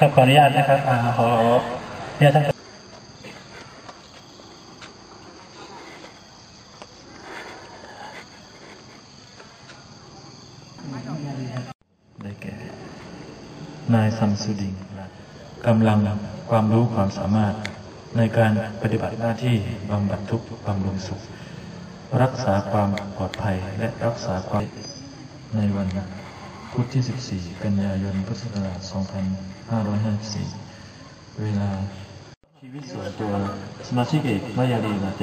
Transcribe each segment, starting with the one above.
ครับขออนุญาตนะครับอ่าขอเนี่ยท่านได้แก่ นายซัมสุดิงกำลังความรู้ความสามารถในการปฏิบัติหน้าที่บำบัดทุกข์บำรุงสุข รักษาความปลอดภัยและรักษาความในวัน พุธที่ 14 กันยายน พุทธศักราช 2554 เวลา ชีวิตส่วนตัว สมาชิกเอกมายาลีนาเต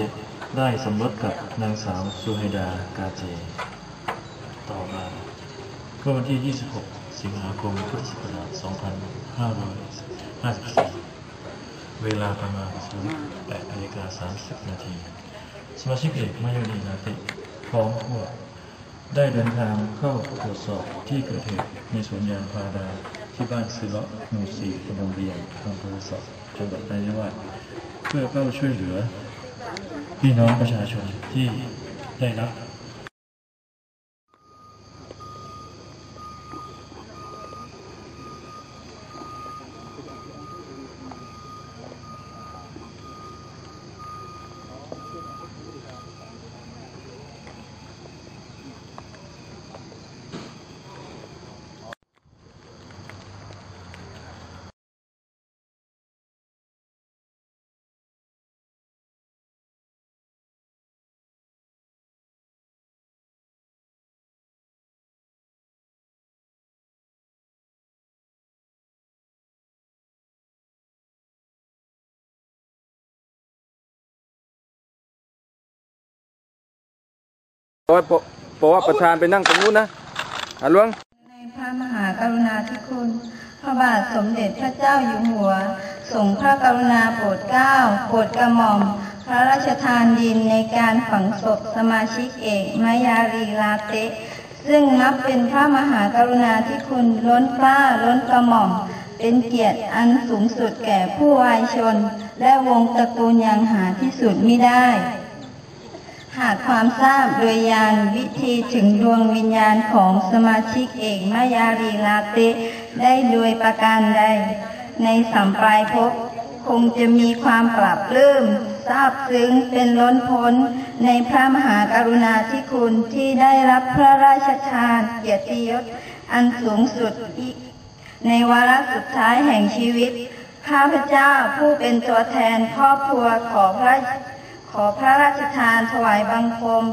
ได้สมรสกับนางสาวสุไฮดากาเจ ต่อมาเมื่อวันที่ 26 สิงหาคม พุทธศักราช 2554 เวลาประมาณ8นาฬิกา30 นาที สมาชิกเอกมายาลีนาเตพร้อมพวก ได้เดินทางเข้าตรวจสอบที่เกิดเหตุในสวนยางพาราที่บ้านซิเลาะหมู่สี่ตำบลเบียงอำเภอสอบจังหวัดนราธิวาสเพื่อเข้าช่วยเหลือ พี่น้องประชาชนที่ได้รับ เพราะว่าเพราะว่าประธานไปนั่งตรงนู้นนะอะหลวง ในพระมหากรุณาธิคุณ พระบาทสมเด็จพระเจ้าอยู่หัวทรงพระกรุณาโปรดเกล้าโปรดกระหม่อม พระราชทานดินในการฝังศพสมาชิกเอกมายารีลาเตะซึ่งนับเป็นพระมหากรุณาธิคุณล้นฟ้าล้นกระหม่อม เป็นเกียรติอันสูงสุดแก่ผู้วายชน และวงตระกูลยังหาที่สุดไม่ได้ หากความทราบโดยยานวิธีถึงดวงวิญญาณของสมาชิกเอกมายารีลาเตได้โดยประการใด ในสัมปรายภพคงจะมีความปรับปลื้มซาบซึ้งเป็นล้นพ้นในพระมหากรุณาธิคุณที่ได้รับพระราชทานเกียรติยศอันสูงสุดในวาระสุดท้ายแห่งชีวิต ข้าพเจ้าผู้เป็นตัวแทนครอบครัวขอพระ ขอพระราชทานถวายบังคม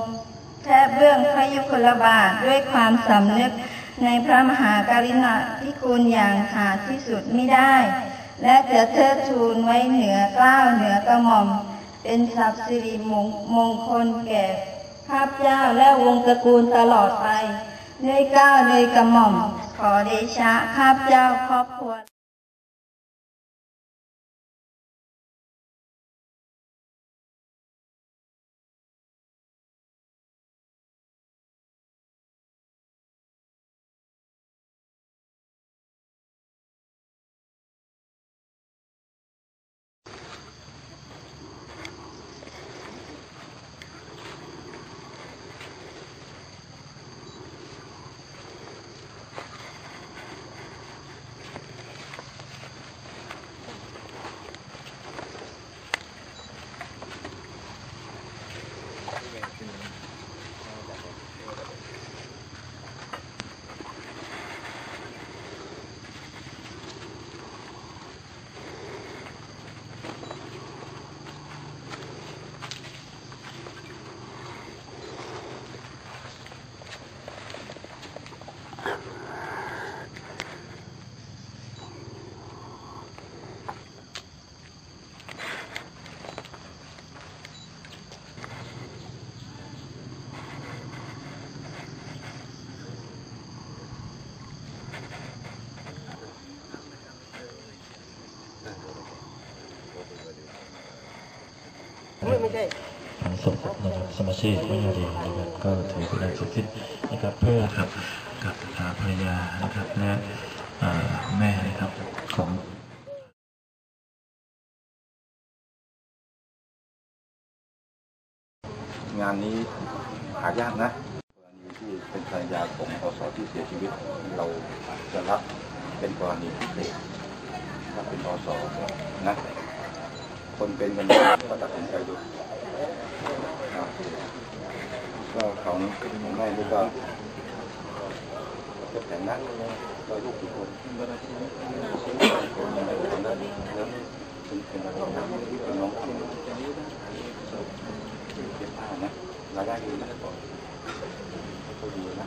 แทบเบื้องพระยุคลบาทด้วยความสำนึกในพระมหากรุณาธิคุณอย่างหาที่สุดไม่ได้ และจะเทิดทูนไว้เหนือเกล้าวเหนือกระหม่อม เป็นศักดิ์สิริมงมงคลแก่ข้าพเจ้าและวงตระกูลตลอดไปด้วยเกล้าวด้วยกระหม่อม ขอเดชะข้าพเจ้าครอบครัว ฝังศพนะครับสมาชิกไม่ยาดีนะครับก็ถือเป็นการสุดคิดนะครับเพื่อกับกับอ่าภรรยานะครับและอ่าแม่นะครับของงานนี้หายากนะกรณีที่เป็นภรรยาของอสที่เสียชีวิต เราจะรับเป็นกรณีพิเศษถ้าเป็นอสนะ คนเป็นกันเยอะก็ตัดสินใจดูครับก็ของของแม่นี่ก็จะแต่งนะเราลูกกี่คนคนคนนั้นแล้วเป็นเป็นน้องเป็นน้องเป็นเป็นป้านะรายได้ดีนะก็ดีนะ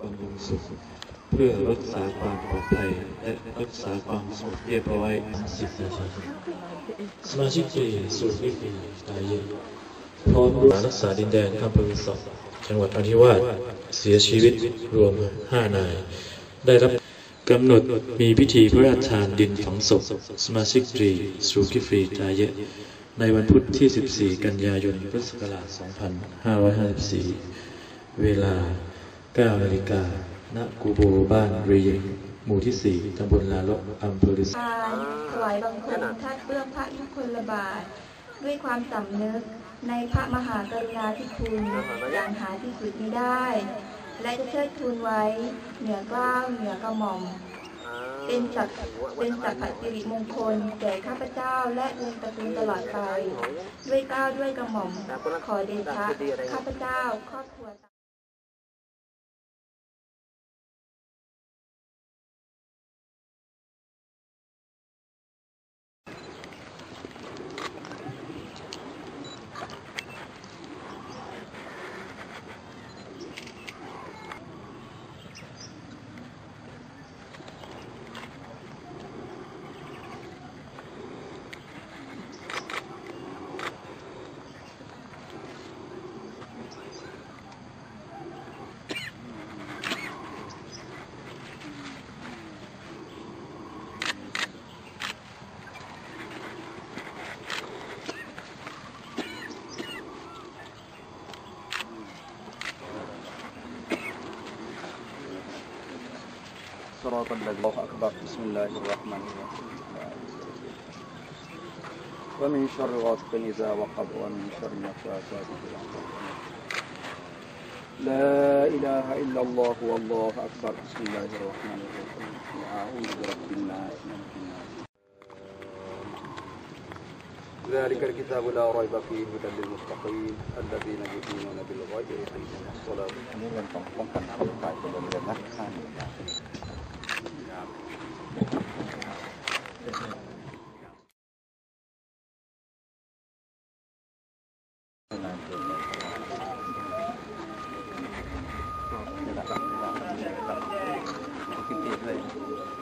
ความบริสุทธิ์เพื่อรักษาความปลอดภัยและรักษาความสงบเรียบร้อยสิทธิชนสมาชิกที่สูตรวิปีตายเยนพร้อมด้รักษาดินแดนคำพึงศพจังหวัดอธิวาสเสียชีวิตรวม5นาย ได้รับกำหนดมีพิธีพระราชทานดินฝังศพสมาชิกตรีสูกิฟรีตายเยนในวันพุธที่ 14 กันยายนพุทธศักราช 2554 เวลา 9นาฬิกาณกูโบบ้านเรียงหมู่ที่ 4ตำบลลาลกอำเภอฤษีการถวายบังคมทัดเบื้องพระยุคลบาท ด้วยความสำนึกในพระมหากรุณาธิคุณอย่างหาที่สุดมิได้ และจะเชิดทูนไว้เหนือเกล้าวเหนือกระหม่อม เป็นสักเป็นสักขสิริมงคลแก่ข้าพเจ้าและวงตระกูลตลอดไป ด้วยเกล้าวด้วยกระหม่อมขอเดชะข้าพเจ้าครอบครัว صراط الذين الله أكبر بسم الله الرحمن الرحيم. ومن شر غاسق إذا وقب ومن شر النفاثات في لا إله إلا الله والله أكبر. بسم الله الرحمن الرحيم. أعوذ برب الناس الناس. ذلك الكتاب لا ريب فيه هدى للمتقين الذين يؤمنون بالغيب ويقيمون الصلاة.